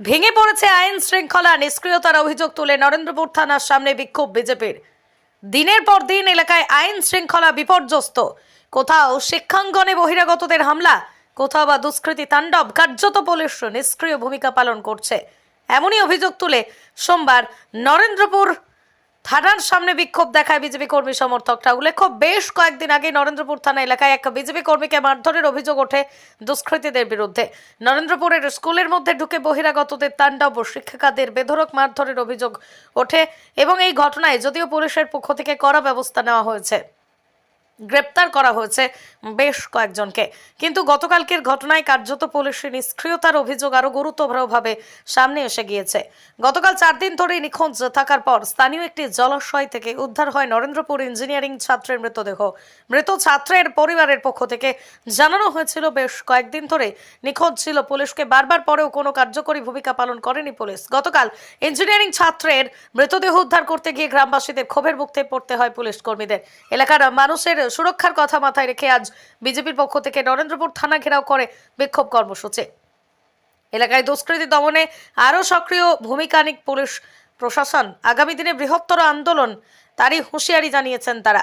ভেঙে পড়েছে আইন শৃঙ্খলা, নিষ্ক্রিয়তার অভিযোগ তুলে নরেন্দ্রপুর থানার সামনে বিক্ষোভ বিজেপির। দিনের পর দিন এলাকায় আইন শৃঙ্খলা বিপর্যস্ত। কোথাও শিক্ষাঙ্গনে বহিরাগতদের হামলা, কোথাও বা দুষ্কৃতি তাণ্ডব কার্যত পুলিশ নিষ্ক্রিয় ভূমিকা পালন করছে। এমনই অভিযোগ তুলে সোমবার নরেন্দ্রপুর থানার সামনে বিক্ষোভ দেখায় বিজেপি কর্মী সমর্থকরা উল্লেখ্য বেশ কয়েকদিন আগে নরেন্দ্রপুর থানা এলাকায় এক বিজেপি কর্মীকে মারধরের অভিযোগ ওঠে দুষ্কৃতীদের বিরুদ্ধে। নরেন্দ্রপুরের স্কুলের মধ্যে ঢুকে বহিরাগতদের তাণ্ডব শিক্ষিকাদের বেধরক মারধরের অভিযোগ ওঠে এবং এই ঘটনায় যদিও পুলিশের পক্ষ থেকে কড়া ব্যবস্থা নেওয়া হয়েছে। গ্রেপ্তার করা হয়েছে বেশ কয়েকজনকে। কিন্তু গতকালকের ঘটনায় কার্যত পুলিশের নিষ্ক্রিয়তার অভিযোগ আরও গুরুতরভাবে সামনে এসে গিয়েছে। গতকাল চার দিন ধরে নিখোঁজ থাকার পর স্থানীয় একটি জলাশয় থেকে উদ্ধার হয় নরেন্দ্রপুর ইঞ্জিনিয়ারিং ছাত্রের মৃতদেহ। মৃত ছাত্রের পরিবারের পক্ষ থেকে জানানো হয়েছিল, বেশ কয়েকদিন ধরে নিখোঁজ ছিল পুলিশকে। বারবার পরেও কোনো কার্যকরী ভূমিকা পালন করেনি পুলিশ। গতকাল ইঞ্জিনিয়ারিং ছাত্রের মৃতদেহ উদ্ধার করতে গিয়ে গ্রামবাসীদের ক্ষোভের মুক্তি পড়তে হয় পুলিশ কর্মীদের। এলাকার মানুষের সুরক্ষার কথা মাথায় রেখে আজ বিজেপির পক্ষ থেকে নরেন্দ্রপুর থানা ঘেরাও করে বিক্ষোভ কর্মসূচি। এলাকায় দুষ্কৃতী দমনে আরও সক্রিয় ভূমিকা নিক পুলিশ প্রশাসন। আগামী দিনে বৃহত্তর আন্দোলন তারই হুঁশিয়ারি জানিয়েছেন তারা।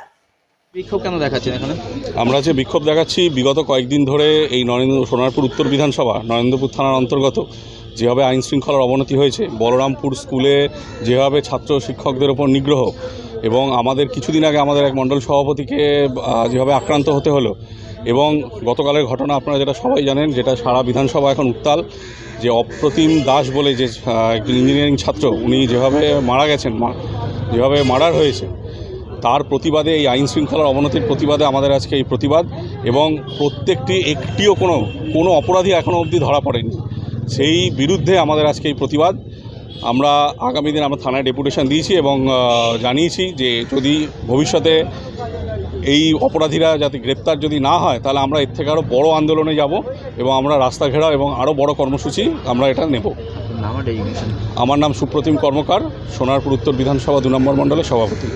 বিক্ষোভ কেন দেখাচ্ছেন এখানে? আমরা যে বিক্ষোভ দেখাচ্ছি বিগত কয়েকদিন ধরে এই নরেন্দ্র সোনারপুর উত্তর বিধানসভা নরেন্দ্রপুর থানার অন্তর্গত যেভাবে আইন শৃঙ্খলার অবনতি হয়েছে বলরামপুর স্কুলে যেভাবে ছাত্র শিক্ষকদের ওপর নিগ্রহ এবং আমাদের কিছুদিন আগে আমাদের এক মণ্ডল সভাপতিকে যেভাবে আক্রান্ত হতে হলো এবং গতকালের ঘটনা আপনারা যেটা সবাই জানেন, যেটা সারা বিধানসভা এখন উত্তাল, যে অপ্রতিম দাস বলে যে একজন ইঞ্জিনিয়ারিং ছাত্র, উনি যেভাবে মারা গেছেন যেভাবে মার্ডার হয়েছে, তার প্রতিবাদে, এই আইন শৃঙ্খলার অবনতির প্রতিবাদে আমাদের আজকে এই প্রতিবাদ এবং প্রত্যেকটি একটিও কোনো কোনো অপরাধী এখনও অবধি ধরা পড়েনি। সেই বিরুদ্ধে আমাদের আজকে এই প্রতিবাদ। আমরা আগামী দিন আমরা থানায় ডেপুটেশন দিয়েছি এবং জানিয়েছি যে যদি ভবিষ্যতে এই অপরাধীরা যাতে গ্রেপ্তার যদি না হয় তাহলে আমরা এর থেকে আরও বড় আন্দোলনে যাব এবং আমরা রাস্তা ঘেরাও এবং আরও বড় কর্মসূচি আমরা এটা নেব। আমার নাম সুপ্রতিম কর্মকার সোনারপুর উত্তর বিধানসভা দু নম্বর মণ্ডলের সভাপতি।